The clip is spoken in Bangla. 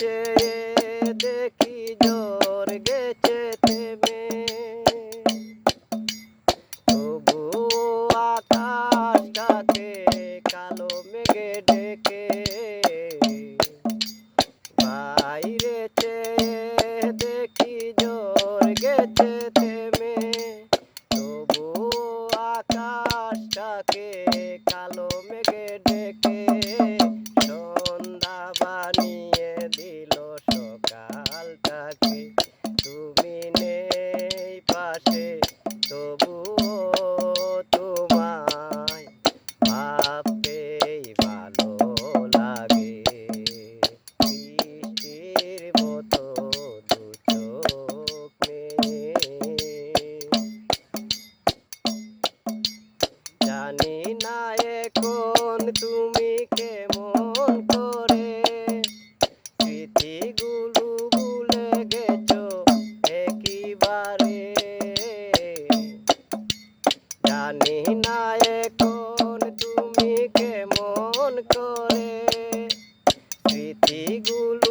চেয়ে দেখি জ্বর গেছে থেমে। তবু আকাশটাকে কালো মেঘে ডেকে বাইরে চেয়ে দেখি জ্বর গেছে থেমে। তবু আকাশটাকে জানি না এখন তুমি কেমন করে। স্মৃতিগুলো ভুলে গেছো একেবারে। জানি না এখন তুমি কেমন করে। স্মৃতিগুলো